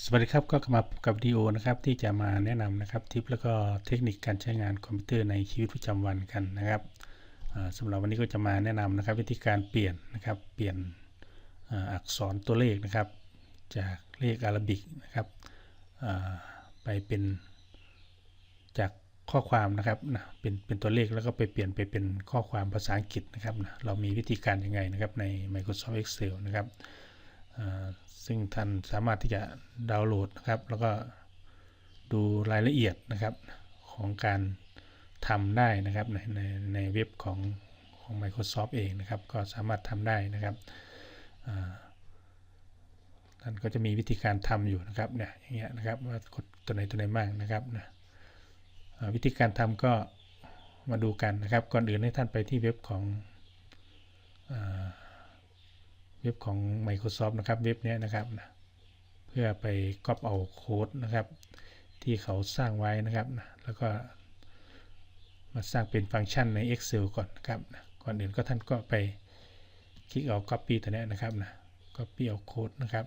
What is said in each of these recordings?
สวัสดีครับก็มาพบกับวิดีโอนะครับที่จะมาแนะนำนะครับทิปแล้วก็เทคนิคการใช้งานคอมพิวเตอร์ในชีวิตประจำวันกันนะครับสำหรับวันนี้ก็จะมาแนะนำนะครับ วิธีการเปลี่ยนนะครับเปลี่ยนอ,อักษรตัวเลขนะครับ จากเลขอาราบิกนะครับไปเป็นจากข้อความนะครับนะเป็นเป็นตัวเลขแล้วก็ไปเปลี่ยนไปเป็นข้อความภาษาอังกฤษนะครับนะเรามีวิธีการยังไงนะครับใน Microsoft Excel นะครับ ซึ่งท่านสามารถที่จะดาวน์โหลดนะครับ แล้วก็ดูรายละเอียดนะครับของการทำได้นะครับในในในเว็บของของ Microsoft เองนะครับ ก็สามารถทำได้นะครับท่านก็จะมีวิธีการทำอยู่นะครับเนี่ยอย่างเงี้ยนะครับว่ากดตัวไหนตัวไหนบ้างนะครับนะวิธีการทำก็มาดูกันนะครับ ก่อนอื่นให้ท่านไปที่เว็บของอ เว็บของ Microsoft นะครับเว็บนี้นะครับนะเพื่อไปก๊อปเอาโค้ดนะครับ ที่เขาสร้างไว้นะครับนะแล้วก็มาสร้างเป็นฟังก์ชันใน Excel ก่อนนะครับนะก่อนอื่นก็ท่านก็ไปคลิกเอา Copy ตัวนี้นะครับนะ Copy เอาโค้ดนะครับ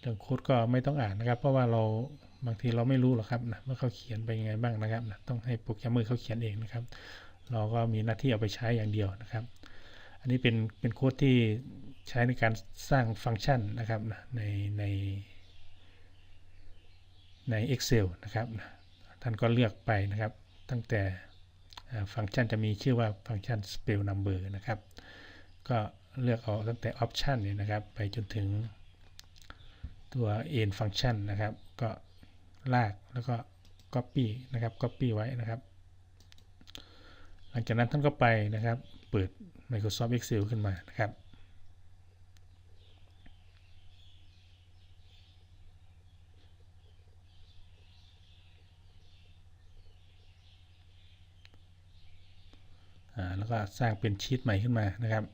เรื่องโค้ดก็ไม่ต้องอ่านนะครับ เพราะว่าเราบางทีเราไม่รู้หรอกครับนะว่าเขาเขียนไปยังไงบ้างนะครับนะต้องให้โปรแกรมเมอร์เขาเขียนเองนะครับ เราก็มีหน้าที่เอาไปใช้อย่างเดียวนะครับ นนี้เป็นเป็นโค้ดที่ใช้ในการสร้างฟังก์ชันนะครับนในในใน Excel นะครับท่านก็เลือกไปนะครับ ตั้งแต่ฟังก์ชันจะมีชื่อว่าฟังก์ชัน spell number นะครับ ก็เลือกเอาตั้งแต่ option เนี่ยนะครับ ไปจนถึงตัว end function นะครับ ก็ลากแล้วก็ copy นะครับ copy ไว้นะครับ หลังจากนั้นท่านก็ไปนะครับ เปิด Microsoft Excel ขึ้นมานะครับแล้วก็สร้างเป็นชีตใหม่ขึ้นมานะครับ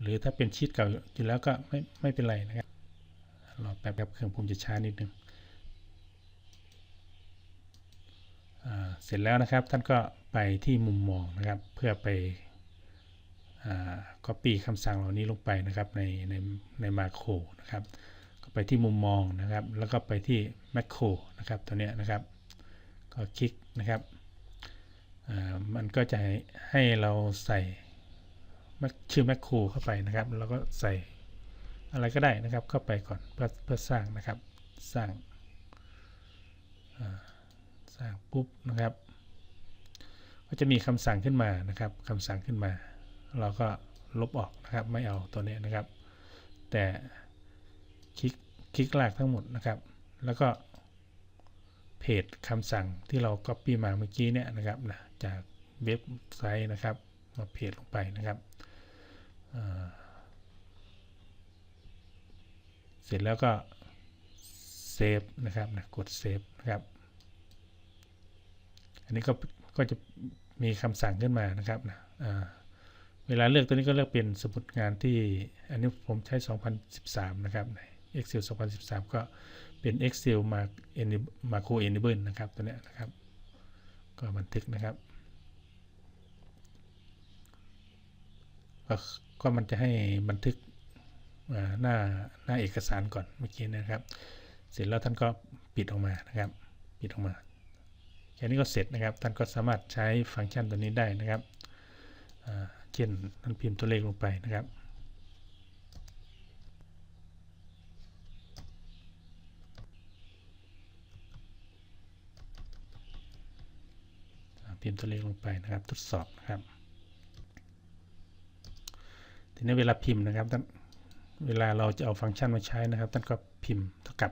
หรือถ้าเป็นชีตเก่าอยู่แล้วก็ไม่ไม่เป็นไรนะครับรอแป๊บครับเครื่องผมจะช้านิดนึงเสร็จแล้วนะครับท่านก็ไปที่มุมมองนะครับ เพื่อไป copy คำสั่งเหล่านี้ลงไปนะครับในในในมาโครนะครับก็ไปที่มุมมองนะครับ แล้วก็ไปที่ macro นะครับตัวเนี้ยนะครับ ก็คลิกนะครับมันก็จะให้ให้เราใส่ชื่อ macro เข้าไปนะครับ แล้วก็ใส่อะไรก็ได้นะครับเข้าไปก่อนเพื่อเพื่อสร้างนะครับสร้างสร้างปุ๊บนะครับ ก็จะมีคำสั่งขึ้นมานะครับคำสั่งขึ้นมา เราก็ลบออกนะครับ ไม่เอาตัวนี้นะครับ แต่คลิกคลิกลากทั้งหมดนะครับ แล้วก็เพจคำสั่งที่เรา Copy มาเมื่อกี้เนี่ยนะครับนะจากเว็บไซต์นะครับ มาเพจลงไปนะครับ เสร็จแล้วก็เซฟนะครับนะกดเซฟนะครับ อันนี้ก็ก็จะมีคำสั่งขึ้นมานะครับนะอ่า เวลาเลือกตัวนี้ก็เลือกเป็นสมุดงานที่ อันนี้ผมใช้ 2013 นะครับใน Excel 2013 ก็เป็น Excel Mark Macro Enable นะครับ ตัวนี้นะครับ ก็บันทึกนะครับ ก็มันจะให้บันทึกหน้าหน้าเอกสารก่อนเมื่อกี้นะครับ เสร็จแล้วท่านก็ปิดออกมานะครับ ปิดออกมาแค่นี้ก็เสร็จนะครับ ท่านก็สามารถใช้ฟังก์ชันตัวนี้ได้นะครับ เช่นท่นพิมพ์ตัวเลขลงไปนะครับ พิมพ์ตัวเลขลงไปนะครับ ทดสอบนะครับ ทีนี้เวลาพิมพ์นะครับท่านเวลาเราจะเอาฟังก์ชันมาใช้นะครับท่านก็พิมพ์เท่ากับ